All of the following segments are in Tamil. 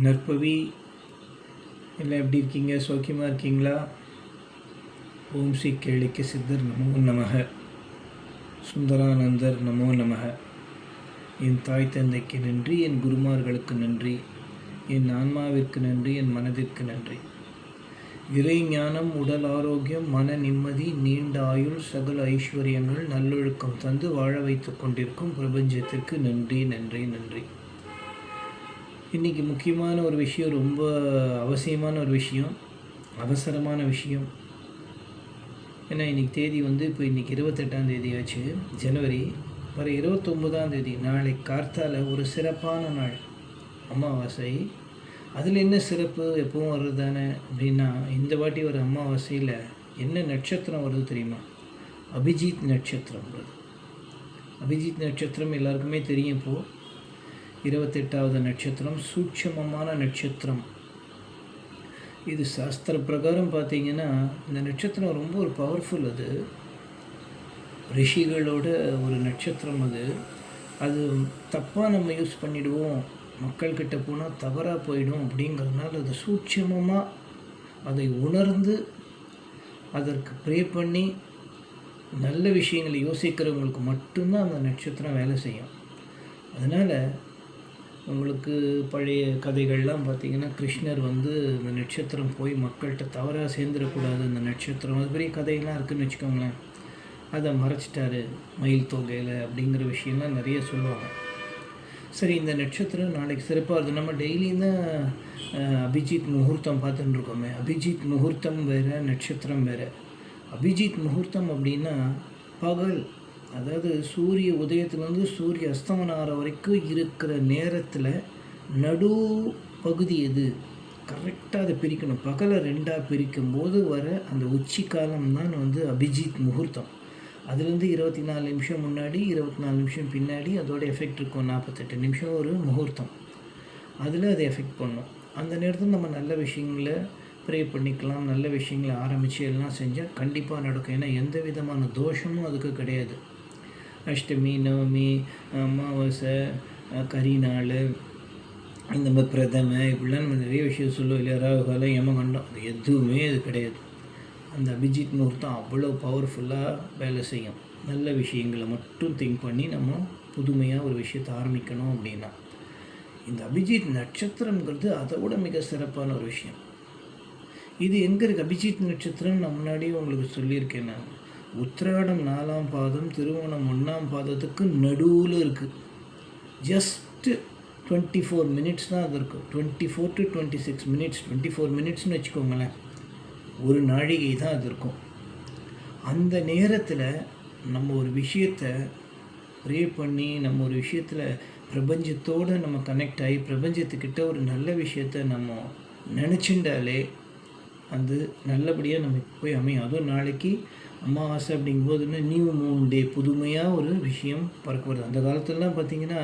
நற்பவி எல்லாம் எப்படி இருக்கீங்க? சௌக்கியமாக இருக்கீங்களா? ஓம் ஸ்ரீ கேளிக்க சித்தர் நமோ நமக. சுந்தரானந்தர் நமோ நமக. என் தாய் தந்தைக்கு நன்றி என் குருமார்களுக்கு நன்றி என் ஆன்மாவிற்கு நன்றி என் மனதிற்கு நன்றி. இறை ஞானம் உடல் ஆரோக்கியம் மன நிம்மதி நீண்ட ஆயுள் சகல ஐஸ்வர்யங்கள் நல்லொழுக்கம் தந்து வாழ வைத்துக் கொண்டிருக்கும் பிரபஞ்சத்திற்கு நன்றி நன்றி நன்றி. இன்றைக்கி முக்கியமான ஒரு விஷயம் ரொம்ப அவசியமான ஒரு விஷயம் அவசரமான விஷயம். ஏன்னா இன்றைக்கி தேதி வந்து இப்போ இன்றைக்கி இருபத்தெட்டாம் தேதி ஆச்சு ஜனவரி. வர இருபத்தொம்போதாம் தேதி நாளை கார்த்தால ஒரு சிறப்பான நாள் அமாவாசை. அதில் என்ன சிறப்பு எப்பவும் வர்றது தானே? அப்படின்னா இந்த வாட்டி ஒரு அமாவாசையில் என்ன நட்சத்திரம் வருது தெரியுமா? அபிஜித் நட்சத்திரம் வருது. அபிஜித் நட்சத்திரம் எல்லாருக்குமே தெரியும் இப்போது இருபத்தெட்டாவது நட்சத்திரம் சூட்சமமான நட்சத்திரம். இது சாஸ்திர பிரகாரம் பார்த்தீங்கன்னா இந்த நட்சத்திரம் ரொம்ப ஒரு பவர்ஃபுல் அது. ரிஷிகளோட ஒரு நட்சத்திரம் அது. அது தப்பாக நம்ம யூஸ் பண்ணிவிடுவோம் மக்கள்கிட்ட போனால் தவறாக போயிடும் அப்படிங்கிறதுனால அது சூட்சமமாக அதை உணர்ந்து அதற்கு ப்ரே பண்ணி நல்ல விஷயங்களை யோசிக்கிறவங்களுக்கு மட்டும்தான் அந்த நட்சத்திரம் வேலை செய்யும். அதனால் உங்களுக்கு பழைய கதைகள்லாம் பார்த்தீங்கன்னா கிருஷ்ணர் வந்து இந்த நட்சத்திரம் போய் மக்கள்கிட்ட தவறாக சேர்ந்துடக்கூடாது அந்த நட்சத்திரம். அது பெரிய கதையெல்லாம் இருக்குதுன்னு வச்சுக்கோங்களேன். அதை மறைச்சிட்டாரு மயில் தொகையில் அப்படிங்கிற விஷயம்லாம் நிறைய சொல்லுவாங்க. சரி இந்த நட்சத்திரம் நாளைக்கு சிறப்பாக இருக்குது நம்ம டெய்லியும் தான் அபிஜித் முகூர்த்தம் பார்த்துட்டு இருக்கோமே. அபிஜித் முகூர்த்தம் வேறு நட்சத்திரம் வேறு. அபிஜித் முகூர்த்தம் அப்படின்னா பகல் அதாவது சூரிய உதயத்துலேருந்து சூரிய அஸ்தமனம் ஆகிற வரைக்கும் இருக்கிற நேரத்தில் நடு பகுதி எது? கரெக்டாக அதை பிரிக்கணும். பகலை ரெண்டாக பிரிக்கும் போது வர அந்த உச்சி காலம் தான் வந்து அபிஜித் முகூர்த்தம். அதுலேருந்து இருபத்தி நாலு நிமிஷம் முன்னாடி இருபத்தி நாலு நிமிஷம் பின்னாடி அதோட எஃபெக்ட் இருக்கும். நாற்பத்தெட்டு நிமிஷம் ஒரு முகூர்த்தம். அதில் அதை எஃபெக்ட் பண்ணும். அந்த நேரத்தில் நம்ம நல்ல விஷயங்களை ப்ரே பண்ணிக்கலாம். நல்ல விஷயங்களை ஆரம்பித்து எல்லாம் செஞ்சால் கண்டிப்பாக நடக்கும். ஏன்னா எந்த விதமான தோஷமும் அதுக்கு கிடையாது. அஷ்டமி நவமி அமாவாசை கரிநாள் இந்த மாதிரி பிரதம இப்படிலாம் நம்ம நிறைய விஷயம் சொல்லுவோம் இல்லையா? ராகுகாலம் யமகண்டம் அது எதுவுமே அது கிடையாது. அந்த அபிஜித் முகூர்த்தம் அவ்வளோ பவர்ஃபுல்லாக வேலை செய்யும். நல்ல விஷயங்களை மட்டும் திங்க் பண்ணி நம்ம புதுமையாக ஒரு விஷயத்தை ஆரம்பிக்கணும் அப்படின்னா. இந்த அபிஜித் நட்சத்திரங்கிறது அதை விட மிக சிறப்பான ஒரு விஷயம். இது எங்கே இருக்குது அபிஜித் நட்சத்திரம் நான் முன்னாடியே உங்களுக்கு சொல்லியிருக்கேன் நான். உத்திராடம் நாலாம் பாதம் திருவோணம் ஒன்றாம் பாதத்துக்கு நடுவில் இருக்குது ஜஸ்ட்டு டுவெண்ட்டி ஃபோர் மினிட்ஸ் தான் அது இருக்கும். Twenty four to twenty six minutes twenty four மினிட்ஸ்னு வச்சுக்கோங்களேன். ஒரு நாழிகை தான் அது இருக்கும். அந்த நேரத்தில் நம்ம ஒரு விஷயத்தை ப்ரே பண்ணி நம்ம ஒரு விஷயத்தில் பிரபஞ்சத்தோடு நம்ம கனெக்ட் ஆகி பிரபஞ்சத்துக்கிட்ட ஒரு நல்ல விஷயத்த நம்ம நினச்சிண்டாலே அது நல்லபடியாக நமக்கு போய் அமையும். அதுவும் நாளைக்கு அமாவாசை அப்படிங்கும்போது நியூ மூன் டே புதுமையாக ஒரு விஷயம் பறக்க வருது. அந்த காலத்துலலாம் பார்த்திங்கன்னா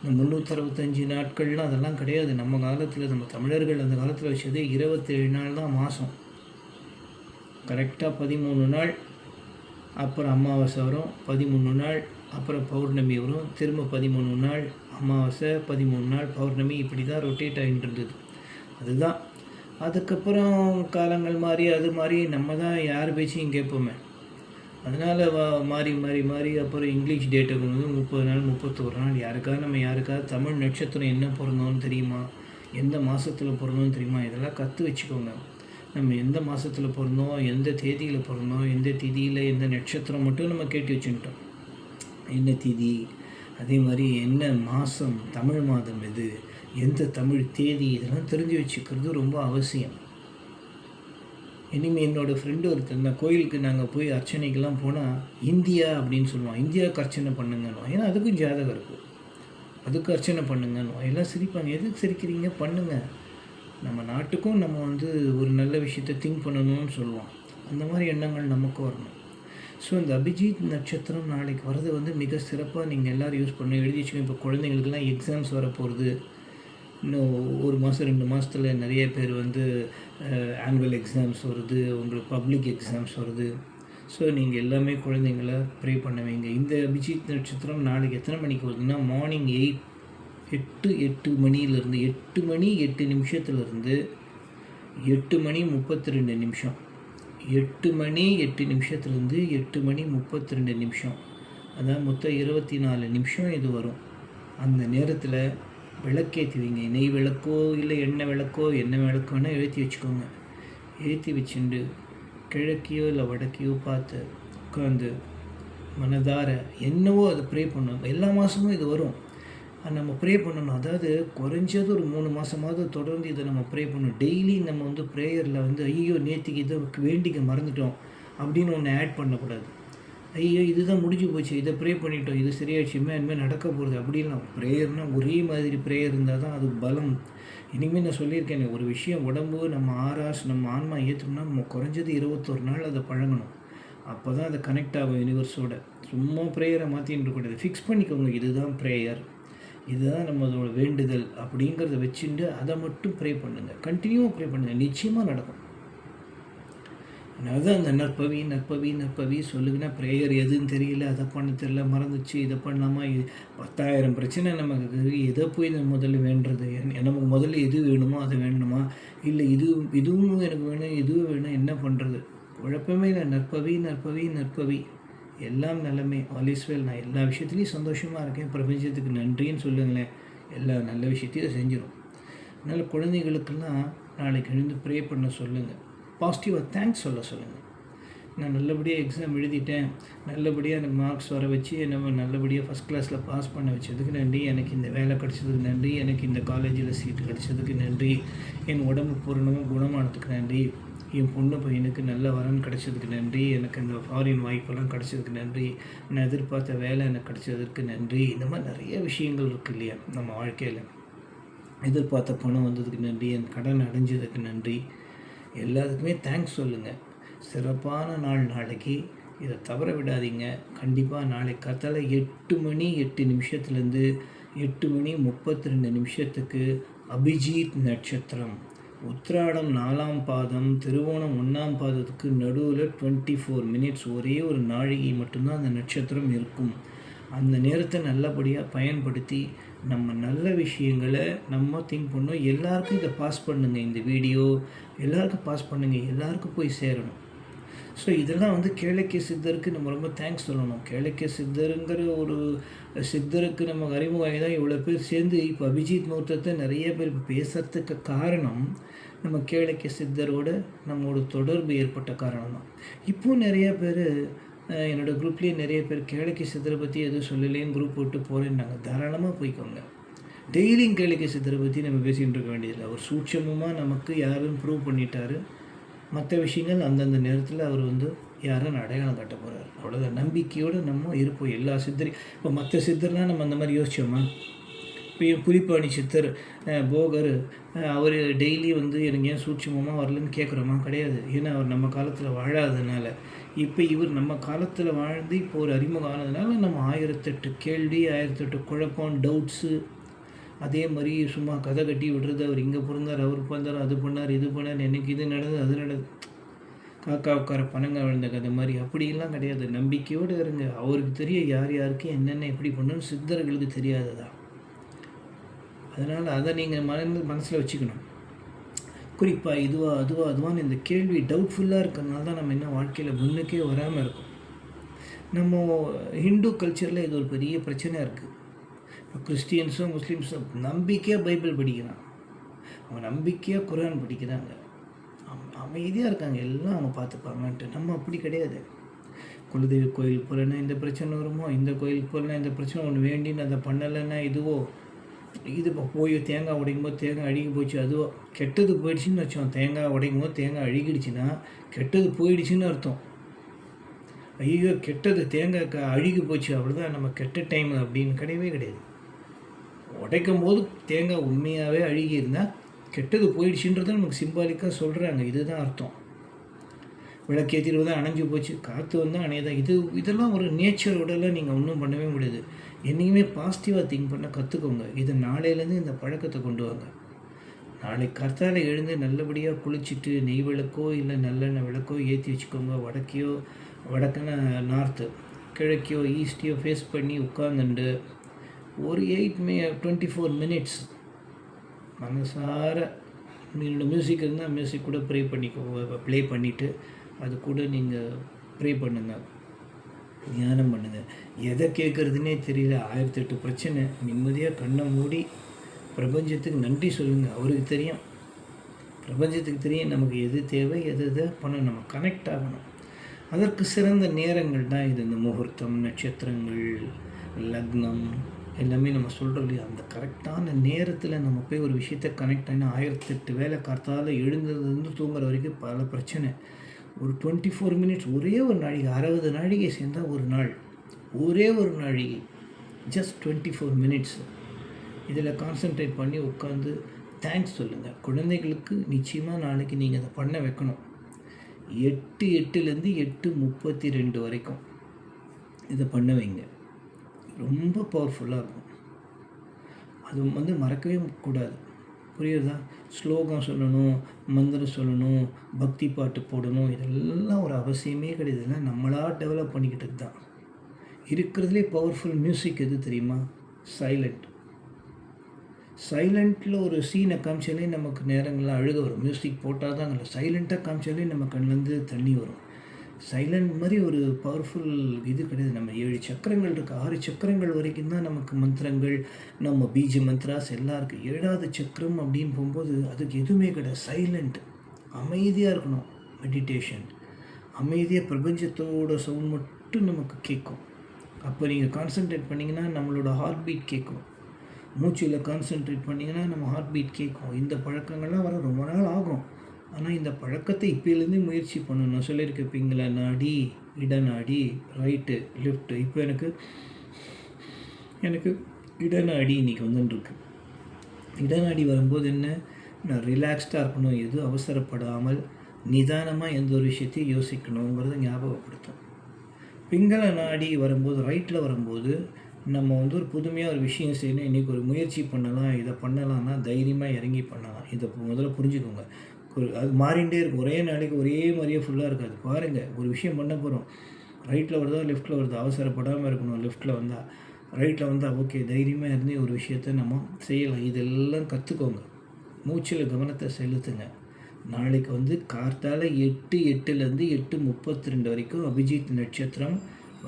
இந்த முந்நூற்றறுபத்தஞ்சு நாட்கள்லாம் அதெல்லாம் கிடையாது. நம்ம காலத்தில் நம்ம தமிழர்கள் அந்த காலத்தில் வச்சதே இருபத்தேழு நாள் தான் மாதம் கரெக்டாக பதிமூணு நாள் அப்புறம் அமாவாசை வரும் பதிமூணு நாள் அப்புறம் பௌர்ணமி வரும். திரும்ப பதிமூணு நாள் அமாவாசை பதிமூணு நாள் பௌர்ணமி இப்படி தான் ரொட்டேட் ஆகிட்டு இருந்தது அதுதான். அதுக்கப்புறம் காலங்கள் மாறி அது மாதிரி நம்ம தான் யார் பேச்சையும் கேட்போமே. அதனால் மாறி மாறி மாறி அப்புறம் இங்கிலீஷ் டேட்டை கொண்டு வந்து முப்பது நாள் முப்பத்தோரு நாள் யாருக்காவது நம்ம யாருக்காவது தமிழ் நட்சத்திரம் என்ன பிறந்தோன்னு தெரியுமா? எந்த மாதத்தில் பிறந்தோன்னு தெரியுமா? இதெல்லாம் கற்று வச்சுக்கோங்க. நம்ம எந்த மாதத்தில் பிறந்தோம்? எந்த தேதியில் பிறந்தோம்? எந்த திதியில் எந்த நட்சத்திரம் மட்டும் நம்ம கேட்டு வச்சுக்கிட்டோம். என்ன திதி? அதே மாதிரி என்ன மாதம் தமிழ் மாதம் எது? எந்த தமிழ் தேதி இதெல்லாம் தெரிஞ்சு வச்சுக்கிறது ரொம்ப அவசியம். இனிமேல் என்னோடய ஃப்ரெண்டு ஒருத்தர் இந்த கோயிலுக்கு நாங்கள் போய் அர்ச்சனைக்கெல்லாம் போனால் இந்தியா அப்படின்னு சொல்லுவோம் இந்தியாவுக்கு அர்ச்சனை பண்ணுங்கன்னு ஏன்னா அதுக்கும் ஜாதகம் இருக்குது அதுக்கு அர்ச்சனை பண்ணுங்கன்னு எல்லாம் சிரிப்பாங்க. எதுக்கு சிரிக்கிறீங்க? பண்ணுங்கள் நம்ம நாட்டுக்கும் நம்ம வந்து ஒரு நல்ல விஷயத்தை திங்க் பண்ணணும்னு சொல்லுவோம் அந்த மாதிரி எண்ணங்கள் நமக்கு வரணும். ஸோ இந்த அபிஜித் நட்சத்திரம் நாளைக்கு வர்றது வந்து மிக சிறப்பாக நீங்கள் எல்லோரும் யூஸ் பண்ண எழுதி வச்சுக்கோங்க இப்போ குழந்தைங்களுக்கெல்லாம் எக்ஸாம்ஸ் வரப்போகிறது இன்னும் ஒரு மாதம் ரெண்டு மாதத்தில் நிறைய பேர் வந்து ஆனுவல் எக்ஸாம்ஸ் வருது உங்களுக்கு பப்ளிக் எக்ஸாம்ஸ் வருது. ஸோ நீங்கள் எல்லாமே குழந்தைங்கள ப்ரே பண்ண வைங்க. இந்த அபிஜித் நட்சத்திரம் நாளைக்கு எத்தனை மணிக்கு வருதுன்னா மார்னிங் எயிட் எட்டு எட்டு மணியிலேருந்து எட்டு மணி எட்டு நிமிஷத்துலேருந்து எட்டு மணி முப்பத்தி ரெண்டு நிமிஷம். எட்டு மணி எட்டு நிமிஷத்துலேருந்து எட்டு மணி முப்பத்தி ரெண்டு நிமிஷம். அதான் மொத்தம் இருபத்தி நாலு நிமிஷம் இது வரும். அந்த நேரத்தில் விளக்கேற்றி வைங்க நெய் விளக்கோ இல்லை எண்ணெய் விளக்கோ எண்ணெய் விளக்கோ வேணால் ஏற்றி வச்சுக்கோங்க. ஏற்றி வச்சுண்டு கிழக்கையோ இல்லை வடக்கையோ பார்த்து உட்காந்து மனதார என்னவோ அதை ப்ரே பண்ணணும் எல்லா மாதமும் இது வரும். நம்ம ப்ரே பண்ணணும். அதாவது குறைஞ்சது ஒரு மூணு மாதமாவது தொடர்ந்து இதை நம்ம ப்ரே பண்ணணும். டெய்லி நம்ம வந்து ப்ரேயரில் வந்து ஐயோ நேற்றுக்கு இதை வேண்டிக்க மறந்துட்டோம். அப்படின்னு ஒன்று ஆட் பண்ணக்கூடாது. ஐயோ இதுதான் முடிஞ்சு போச்சு. இதை ப்ரே பண்ணிட்டோம். இது சரியாச்சுமே இனிமேல் நடக்க போகிறது அப்படிலாம் ப்ரேயர்னால் ஒரே மாதிரி ப்ரேயர் இருந்தால் தான் அது பலம். இனிமேல் நான் சொல்லியிருக்கேன் ஒரு விஷயம் உடம்பு நம்ம ஆராஸ் நம்ம ஆன்மா ஏற்றோம்னா நம்ம குறைஞ்சது இருபத்தொரு நாள் அதை பழகணும். அப்போ தான் அதை கனெக்ட் ஆகும் யூனிவர்ஸோட சும்மா ப்ரேயரை மாற்றின்னு இருக்கக்கூடாது ஃபிக்ஸ் பண்ணிக்கோங்க. இதுதான் ப்ரேயர் இதுதான் நம்மளோட வேண்டுதல் அப்படிங்கிறத வச்சுட்டு அதை மட்டும் ப்ரே பண்ணுங்கள் கண்டினியூவாக ப்ரே பண்ணுங்கள் நிச்சயமாக நடக்கும். அதாவது அந்த நற்பவி நற்பவி நற்பவி சொல்லுங்கன்னா ப்ரேயர் எதுன்னு தெரியல அதை பண்ண தெரியல மறந்துச்சு இதை பண்ணலாமா இது பத்தாயிரம் பிரச்சனை நமக்கு எதை போய் நம்ம முதல்ல வேண்டுறது? என் நமக்கு முதல்ல எது வேணுமோ அதை வேணுமா இல்லை இது இதுவும் எனக்கு வேணும் இதுவும் வேணும் என்ன பண்ணுறது குழப்பமே இல்லை. நற்பவி நற்பவி நற்பவி. எல்லாம் நலமே. ஆலிஸ்வேல் நான் எல்லா விஷயத்துலையும் சந்தோஷமாக இருக்கேன். பிரபஞ்சத்துக்கு நன்றின்னு சொல்லுங்களேன். எல்லா நல்ல விஷயத்தையும் செஞ்சிடும் அதனால் குழந்தைகளுக்கெல்லாம் நாளைக்கு எழுந்து ப்ரே பண்ண சொல்லுங்கள் பாசிட்டிவாக தேங்க்ஸ் சொல்ல சொல்லுங்கள் நான் நல்லபடியாக எக்ஸாம் எழுதிட்டேன். நல்லபடியாக எனக்கு மார்க்ஸ் வர வச்சு நம்ம நல்லபடியாக ஃபஸ்ட் கிளாஸில் பாஸ் பண்ண வச்சதுக்கு நன்றி. எனக்கு இந்த வேலை கிடச்சதுக்கு நன்றி. எனக்கு இந்த காலேஜில் சீட்டு கிடச்சதுக்கு நன்றி. என் உடம்பு பூரணமாக குணமானதுக்கு நன்றி. என் பொண்ணு பையனுக்கு நல்ல வரன் கிடைச்சதுக்கு நன்றி. எனக்கு இந்த ஃபாரின் வாய்ப்பெல்லாம் கிடச்சதுக்கு நன்றி. நான் எதிர்பார்த்த வேலை எனக்கு கிடச்சதுக்கு நன்றி. இந்த மாதிரி நிறைய விஷயங்கள் இருக்குது இல்லையா நம்ம வாழ்க்கையில். எதிர்பார்த்த பணம் வந்ததுக்கு நன்றி. என் கடன் அடைஞ்சதுக்கு நன்றி. எல்லாத்துக்குமே தேங்க்ஸ் சொல்லுங்கள் சிறப்பான நாள் நாளைக்கு. இதை தவற விடாதீங்க. கண்டிப்பாக நாளை கத்தால எட்டு மணி எட்டு நிமிஷத்துலேருந்து எட்டு மணி முப்பத்தி ரெண்டு நிமிஷத்துக்கு அபிஜித் நட்சத்திரம். உத்திராடம் நாலாம் பாதம் திருவோணம் ஒன்றாம் பாதத்துக்கு நடுவில் டுவெண்ட்டி ஃபோர் மினிட்ஸ் ஒரே ஒரு நாழிகை மட்டும்தான் அந்த நட்சத்திரம் இருக்கும். அந்த நேரத்தை நல்லபடியாக பயன்படுத்தி நம்ம நல்ல விஷயங்களை நம்ம திங்க் பண்ணோம். எல்லாருக்கும் இதை பாஸ் பண்ணுங்கள் இந்த வீடியோ எல்லாருக்கும் பாஸ் பண்ணுங்கள் எல்லாருக்கும் போய் சேரணும். ஸோ இதெல்லாம் வந்து கேளக்கிய சித்தருக்கு நம்ம ரொம்ப தேங்க்ஸ் சொல்லணும். கேளக்கிய சித்தருங்கிற ஒரு சித்தருக்கு நம்ம அறிமுகமாகி தான் இவ்வளோ பேர் சேர்ந்து இப்போ அபிஜித் முகூர்த்தத்தை நிறைய பேர் இப்போ பேசுகிறதுக்கு காரணம் நம்ம கேளக்கிய சித்தரோட நம்மளோட தொடர்பு ஏற்பட்ட காரணம் தான் இப்போ நிறைய பேர் என்னோடய குரூப்லேயே நிறைய பேர் கேளைக்கு சித்தரை பற்றி எதுவும் சொல்லலேன்னு குரூப் விட்டு போகிறேன்னாங்க தாராளமாக போய்க்கோங்க. டெய்லியும் கேளிக்கை சித்தரை பற்றி நம்ம பேசிகிட்டு இருக்க வேண்டியதில்லை. அவர் சூட்சமமாக நமக்கு யாரும் ப்ரூவ் பண்ணிட்டாரு. மற்ற விஷயங்கள் அந்தந்த நேரத்தில் அவர் வந்து யாரும் அடையாளம் காட்ட போகிறார் அவ்வளோதான் நம்பிக்கையோடு நம்ம இருப்போம் எல்லா சித்தரையும். இப்போ மற்ற சித்தர்லாம் நம்ம அந்த மாதிரி யோசிச்சோமா? இப்போ புலிப்பாணி சித்தர் போகர் அவர் டெய்லி வந்து எனக்கு ஏன் சூட்சமமாக வரலன்னு கேட்குறோமா கிடையாது. ஏன்னா அவர் நம்ம காலத்தில் வாழாததுனால. இப்போ இவர் நம்ம காலத்தில் வாழ்ந்து இப்போ ஒரு அறிமுகம் ஆனதுனால நம்ம ஆயிரத்தெட்டு கேள்வி ஆயிரத்தெட்டு குழப்பம் டவுட்ஸு அதே மாதிரி சும்மா கதை கட்டி விடுறது அவர் இங்கே பிறந்தார் அவர் பிறந்தார் அது பண்ணார் இது பண்ணார் எனக்கு இது நடந்தது அது நடந்தது. காக்கா உட்கார பணங்க விழுந்த கதை மாதிரி. அப்படிலாம் கிடையாது. நம்பிக்கையோடு இருங்க. அவருக்கு தெரிய யார் யாருக்கு என்னென்ன எப்படி பண்ணணும்னு சித்தர்களுக்கு தெரியாததா? அதனால் அதை நீங்கள் மனந்து மனசில் வச்சுக்கணும். குறிப்பாக இதுவா அதுவா அதுவான்னு இந்த கேள்வி டவுட்ஃபுல்லாக இருக்கிறதுனால தான் நம்ம என்ன வாழ்க்கையில் முன்னுக்கே வராமல் இருக்கும். நம்ம ஹிந்து கல்ச்சரில் இது ஒரு பெரிய பிரச்சனை இருக்குது இப்போ கிறிஸ்டியன்ஸும் முஸ்லீம்ஸும் நம்பிக்கையாக பைபிள் படிக்கிறான் அவங்க நம்பிக்கையாக குரான் படிக்கிறாங்க. அம்- அமைதியாக இருக்காங்க. எல்லாம் அவங்க பார்த்துப்பாங்கன்ட்டு. நம்ம அப்படி கிடையாது. குலதெய்வ கோயில் போகலன்னா இந்த பிரச்சனை வருமோ? இந்த கோயிலுக்கு போகலன்னா இந்த பிரச்சனை ஒன்று வேண்டின்னு அதை பண்ணலைன்னா இதுவோ? இது இப்போ போய் தேங்காய் உடைக்கும் போது தேங்காய் அழுகி போச்சு. அதுவோ கெட்டது போயிடுச்சுன்னு வச்சோம் தேங்காய் உடைக்கும் போது தேங்காய் அழுகிடுச்சுன்னா கெட்டது போயிடுச்சுன்னு அர்த்தம். ஐயோ கெட்டது தேங்காய் க- அழுகி போச்சு. அவ்வளோதான் நம்ம கெட்ட டைம் அப்படின்னு கிடையவே கிடையாது. உடைக்கும் போது தேங்காய் உண்மையாகவே அழுகி இருந்தால் கெட்டது போயிடுச்சுன்றதை நமக்கு சிம்பாலிக்காக சொல்கிறாங்க இதுதான் அர்த்தம். விளக்கேற்றிட்டு தான் அணைஞ்சு போச்சு. காற்று வந்தால் அணையதான் இது இதெல்லாம் ஒரு நேச்சரோடலாம் நீங்கள் ஒன்றும் பண்ணவே முடியாது. என்றைக்குமே பாசிட்டிவாக திங்க் பண்ண கற்றுக்கோங்க இது நாளையிலேருந்து இந்த பழக்கத்தை கொண்டு வாங்க. நாளை கர்த்தால எழுந்து நல்லபடியாக குளிச்சுட்டு நெய் விளக்கோ இல்லை நல்லெண்ணெய் விளக்கோ ஏற்றி வச்சுக்கோங்க. வடக்கையோ வடக்குன்னா நார்த்து கிழக்கையோ ஈஸ்டையோ ஃபேஸ் பண்ணி உட்காந்துண்டு ஒரு எயிட் மே டுவெண்ட்டி ஃபோர் மினிட்ஸ் மனசார என்னோடய மியூசிக் இருந்தால் மியூசிக் கூட ப்ரே பண்ணிக்கோங்க. ப்ளே பண்ணிவிட்டு அது கூட நீங்கள் ப்ரே பண்ணுங்கள் தியானம் பண்ணுங்கள் எதை கேட்குறதுனே தெரியல. ஆயிரத்தெட்டு பிரச்சனை. நிம்மதியாக கண்ணை மூடி பிரபஞ்சத்துக்கு நன்றி சொல்லுங்கள் அவருக்கு தெரியும். பிரபஞ்சத்துக்கு தெரியும் நமக்கு எது தேவை எது எதை பண்ண நம்ம கனெக்ட் ஆகணும். அதற்கு சிறந்த நேரங்கள் தான் இது. இந்த முகூர்த்தம் நட்சத்திரங்கள் லக்னம் எல்லாமே நம்ம சொல்கிறோம் இல்லையா? அந்த கரெக்டான நேரத்தில் நம்ம போய் ஒரு விஷயத்தை கனெக்ட் ஆகினா ஆயிரத்தெட்டு வேலை காத்தால் எழுந்ததுலேருந்து தூங்குற வரைக்கும் பல பிரச்சனை. ஒரு டுவெண்ட்டி ஃபோர் மினிட்ஸ் ஒரே ஒரு நாழிகை அறுபது நாழிகை சேர்ந்தால் ஒரு நாள். ஒரே ஒரு நாழிகை. ஜஸ்ட் டுவெண்ட்டி ஃபோர் மினிட்ஸ் இதில் கான்சென்ட்ரேட் பண்ணி உட்காந்து தேங்க்ஸ் சொல்லுங்கள் குழந்தைகளுக்கு நிச்சயமாக நாளைக்கு நீங்கள் அதை பண்ண வைக்கணும். எட்டு எட்டுலேருந்து எட்டு முப்பத்தி ரெண்டு வரைக்கும் இதை பண்ண வைங்க. ரொம்ப பவர்ஃபுல்லாக இருக்கும். அது வந்து மறக்கவே கூடாது. புரியுதா? ஸ்லோகம் சொல்லணும் மந்திரம் சொல்லணும் பக்தி பாட்டு போடணும் இதெல்லாம் ஒரு அவசியமே கிடையாது. இல்லை நம்மளாக டெவலப் பண்ணிக்கிட்டது தான். இருக்கிறதுலே பவர்ஃபுல் மியூசிக் எது தெரியுமா? சைலண்ட் சைலண்ட்டில் ஒரு சீனை காமிச்சாலே நமக்கு நேரங்களில் அழுக வரும். மியூசிக் போட்டால் தான் சைலண்ட்டாக காமிச்சாலே நம்ம கண்ணிலேருந்து தண்ணி வரும். சைலண்ட் மாதிரி ஒரு பவர்ஃபுல் இது கிடையாது. நம்ம ஏழு சக்கரங்கள் இருக்குது ஆறு சக்கரங்கள் வரைக்கும் தான் நமக்கு மந்திரங்கள் நம்ம பீஜ மந்த்ராஸ் எல்லாம் இருக்குது ஏழாவது சக்கரம் அப்படின்னு போகும்போது அதுக்கு எதுவுமே கிடையாது. சைலண்ட் அமைதியாக இருக்கணும். மெடிடேஷன் அமைதியாக பிரபஞ்சத்தோட சவுண்ட் மட்டும் நமக்கு கேட்கும். அப்போ நீங்கள் கான்சென்ட்ரேட் பண்ணிங்கன்னா நம்மளோட ஹார்ட் பீட் கேட்கும். மூச்சில் கான்சென்ட்ரேட் பண்ணிங்கன்னா நம்ம ஹார்ட் பீட் கேட்கும். இந்த பழக்கங்கள்லாம் வர ரொம்ப நாள் ஆகும். ஆனால் இந்த பழக்கத்தை இப்போலேருந்தே முயற்சி பண்ணணும். நான் சொல்லியிருக்கேன் பிங்கள நாடி இடநாடி ரைட்டு லெஃப்ட்டு இப்போ எனக்கு எனக்கு இடநாடி இன்றைக்கி வந்துட்டுருக்கு. இடநாடி வரும்போது என்ன? நான் ரிலாக்ஸ்டாக இருக்கணும். எதுவும் அவசரப்படாமல் நிதானமாக எந்த ஒரு விஷயத்தையும் யோசிக்கணுங்கிறத ஞாபகப்படுத்தும். பிங்கள நாடி வரும்போது ரைட்டில் வரும்போது நம்ம வந்து ஒரு புதுமையாக ஒரு விஷயம் செய்யணும். இன்றைக்கி ஒரு முயற்சி பண்ணலாம். இதை பண்ணலாம்னா தைரியமாக இறங்கி பண்ணலாம். இதை முதல்ல புரிஞ்சுக்கோங்க. அது மாறிகிட்டே இருக்கும். ஒரே நாளைக்கு ஒரே மாதிரியே ஃபுல்லாக இருக்காது. பாருங்கள் ஒரு விஷயம் பண்ண போகிறோம் ரைட்டில் வருதா லெஃப்ட்டில் வருதா? அவசரப்படாமல் இருக்கணும் லெஃப்ட்டில் வந்தால் ரைட்டில் வந்தால் ஓகே தைரியமாக இருந்து ஒரு விஷயத்த நம்ம செய்யலாம். இதெல்லாம் கற்றுக்கோங்க மூச்சில் கவனத்தை செலுத்துங்க. நாளைக்கு வந்து கார்த்தால எட்டு எட்டுலேருந்து எட்டு முப்பத்தி ரெண்டு வரைக்கும் அபிஜித் நட்சத்திரம்.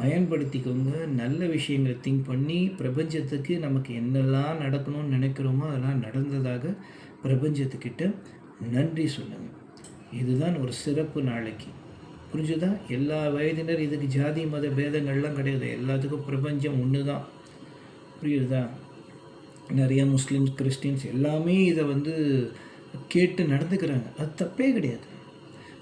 பயன்படுத்திக்கோங்க. நல்ல விஷயங்களை திங்க் பண்ணி பிரபஞ்சத்துக்கு நமக்கு என்னெல்லாம் நடக்கணும்னு நினைக்கிறோமோ அதெல்லாம் நடந்ததாக பிரபஞ்சத்துக்கிட்ட நன்றி சொல்லுங்கள் இதுதான் ஒரு சிறப்பு நாளைக்கு. புரிஞ்சுதா? எல்லா வயதினர் இதுக்கு ஜாதி மத பேதங்கள்லாம் கிடையாது. எல்லாத்துக்கும் பிரபஞ்சம் ஒன்று தான் புரியுதா? நிறைய முஸ்லீம்ஸ் கிறிஸ்டின்ஸ் எல்லாமே இதை வந்து கேட்டு நடந்துக்கிறாங்க. அது தப்பே கிடையாது.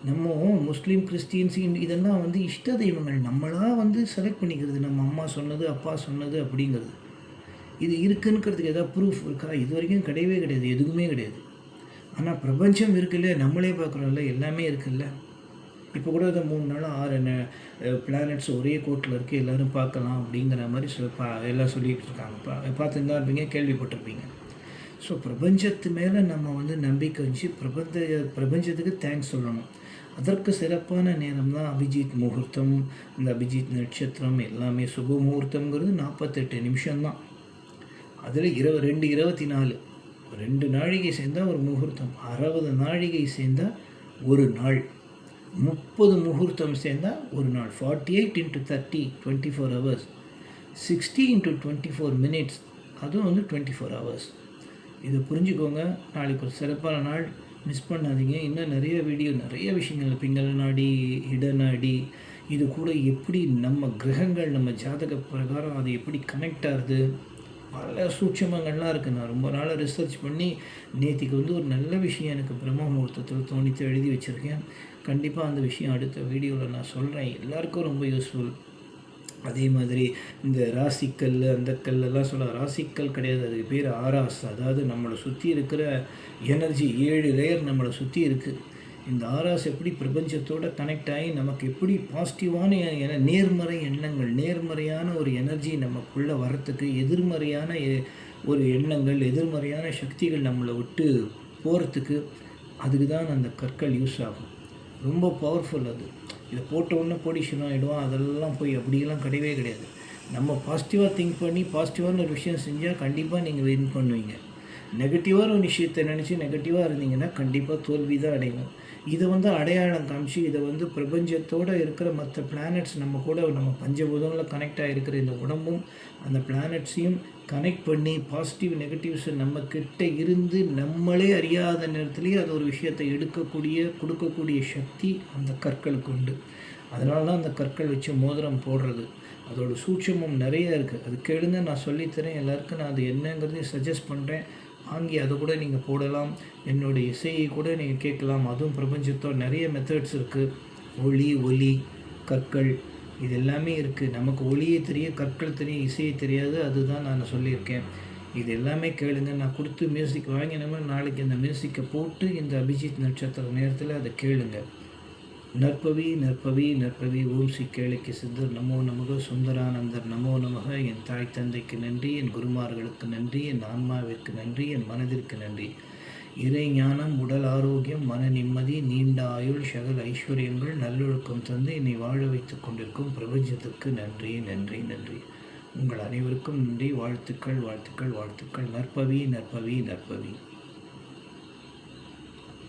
நம்ம முஸ்லீம் கிறிஸ்டின்ஸ் இதெல்லாம் வந்து இஷ்ட தெய்வங்கள். நம்மளாக வந்து செலக்ட் பண்ணிக்கிறது. நம்ம அம்மா சொன்னது அப்பா சொன்னது அப்படிங்கிறது. இது இருக்குங்கிறதுக்கு எதாவது ப்ரூஃப் இருக்கா? இது வரைக்கும் கிடையவே கிடையாது. எதுவுமே கிடையாது. ஆனால் பிரபஞ்சம் இருக்குல்ல நம்மளே பார்க்குறோம்ல எல்லாமே இருக்குல்ல. இப்போ கூட இந்த மூணு நாள் ஆறு பிளானட்ஸ் ஒரே கோட்டில் இருக்குது எல்லோரும் பார்க்கலாம் அப்படிங்கிற மாதிரி சொல் பா எல்லாம் சொல்லிகிட்டு இருக்காங்க. பா பார்த்துருந்தா இருப்பீங்க கேள்விப்பட்டிருப்பீங்க. ஸோ பிரபஞ்சத்து மேலே நம்ம வந்து நம்பிக்கை வச்சு பிரபஞ்ச பிரபஞ்சத்துக்கு தேங்க்ஸ் சொல்லணும். அதற்கு சிறப்பான நேரம் தான் அபிஜித் முகூர்த்தம் இந்த அபிஜித் நட்சத்திரம் எல்லாமே சுப முகூர்த்தங்கிறது நாற்பத்தெட்டு நிமிஷம்தான். அதில் இரவு ரெண்டு இருபத்தி நாலு. ரெண்டு நாழிகை சேர்ந்தால் ஒரு முகூர்த்தம் அறுபது நாழிகை சேர்ந்தால் ஒரு நாள் முப்பது முகூர்த்தம் சேர்ந்தால் ஒரு நாள் forty eight into thirty twenty four hours sixty into twenty four minutes அதுவும் வந்து டுவெண்ட்டி ஃபோர் ஹவர்ஸ் இதை புரிஞ்சுக்கோங்க. நாளைக்கு ஒரு சிறப்பான நாள். மிஸ் பண்ணாதீங்க. இன்னும் நிறைய வீடியோ நிறைய விஷயங்கள். பிங்கல நாடி இட நாடி இது கூட எப்படி நம்ம கிரகங்கள் நம்ம ஜாதக பிரகாரம் அது எப்படி கனெக்ட் ஆகுது? பல சூட்சமங்கள்லாம் இருக்குது நான் ரொம்ப நாளாக ரிசர்ச் பண்ணி நேத்திக்கு வந்து ஒரு நல்ல விஷயம் எனக்கு பிரம்ம முகூர்த்தத்தில் தோணித்து எழுதி வச்சுருக்கேன். கண்டிப்பாக அந்த விஷயம் அடுத்த வீடியோவில் நான் சொல்கிறேன் எல்லாருக்கும் ரொம்ப யூஸ்ஃபுல் அதே மாதிரி இந்த ராசிக்கல் அந்த கல்லெல்லாம் சொல்ல ராசிக்கல் கிடையாது. அதுக்கு பேர் ஆராஸ் அதாவது நம்மளை சுற்றி இருக்கிற எனர்ஜி ஏழு லேயர் நம்மளை சுற்றி இருக்குது இந்த ஆராஸ் எப்படி பிரபஞ்சத்தோடு கனெக்ட் ஆகி நமக்கு எப்படி பாசிட்டிவான என நேர்மறை எண்ணங்கள் நேர்மறையான ஒரு எனர்ஜி நமக்குள்ளே வரத்துக்கு எதிர்மறையான ஒரு எண்ணங்கள் எதிர்மறையான சக்திகள் நம்மளை விட்டு போகிறதுக்கு அதுக்கு தான் அந்த கற்கள் யூஸ் ஆகும். ரொம்ப பவர்ஃபுல் அது. இதை போட்ட உடனே பொடிஷன் ஆகிடும் அதெல்லாம் போய் அப்படியெல்லாம் கிடையவே கிடையாது. நம்ம பாசிட்டிவாக திங்க் பண்ணி பாசிட்டிவான ஒரு விஷயம் செஞ்சால் கண்டிப்பாக நீங்கள் வின் பண்ணுவீங்க. நெகட்டிவான ஒரு விஷயத்தை நினச்சி நெகட்டிவாக இருந்தீங்கன்னா கண்டிப்பாக தோல்வி தான் அடையும். இதை வந்து அடையாளம் காமிச்சு இதை வந்து பிரபஞ்சத்தோடு இருக்கிற மற்ற பிளானட்ஸ் நம்ம கூட நம்ம பஞ்சபூதங்களில் கனெக்ட் ஆகிருக்கிற இந்த உடம்பும் அந்த பிளானட்ஸையும் கனெக்ட் பண்ணி பாசிட்டிவ் நெகட்டிவ்ஸை நம்ம கிட்ட இருந்து நம்மளே அறியாத நேரத்துலேயே அது ஒரு விஷயத்தை எடுக்கக்கூடிய கொடுக்கக்கூடிய சக்தி அந்த கற்களுக்கு உண்டு. அதனால தான் அந்த கற்கள் வச்சு மோதிரம் போடுறது. அதோட சூட்சமும் நிறைய இருக்குது அது கேளுங்க நான் சொல்லித்தரேன். எல்லாருக்கும் நான் அது என்னங்கிறதையும் சஜஸ்ட் பண்ணுறேன் வாங்கி அதை கூட நீங்கள் போடலாம். என்னுடைய இசையை கூட நீங்கள் கேட்கலாம். அதுவும் பிரபஞ்சத்தோட நிறைய மெத்தட்ஸ் இருக்குது ஒளி ஒலி கற்கள் இது எல்லாமே இருக்குது நமக்கு ஒளியே தெரியும் கற்கள் தெரியும் இசையை தெரியாது. அதுதான் நான் சொல்லியிருக்கேன். இது எல்லாமே கேளுங்க. நான் கொடுத்து மியூசிக் வாங்கினோமே நாளைக்கு இந்த மியூசிக்கை போட்டு இந்த அபிஜித் நட்சத்திர நேரத்தில் அதை கேளுங்கள் நற்பவி நற்பவி நற்பவி ஓம் ஸ்ரீ கேளுக்கு சித்தர் நமோ நமக சுந்தரானந்தர் நமோ நமக. என் தாய் தந்தைக்கு நன்றி என் குருமார்களுக்கு நன்றி என் ஆன்மாவிற்கு நன்றி என் மனதிற்கு நன்றி. இறை ஞானம் உடல் ஆரோக்கியம் மன நிம்மதி நீண்ட ஆயுள் சகல் ஐஸ்வர்யங்கள் நல்லொழுக்கம் தந்து என்னை வாழ வைத்துக் கொண்டிருக்கும் பிரபஞ்சத்துக்கு நன்றி நன்றி நன்றி. உங்கள் அனைவருக்கும் நன்றி வாழ்த்துக்கள் வாழ்த்துக்கள் வாழ்த்துக்கள். நற்பவி நற்பவி நற்பவி.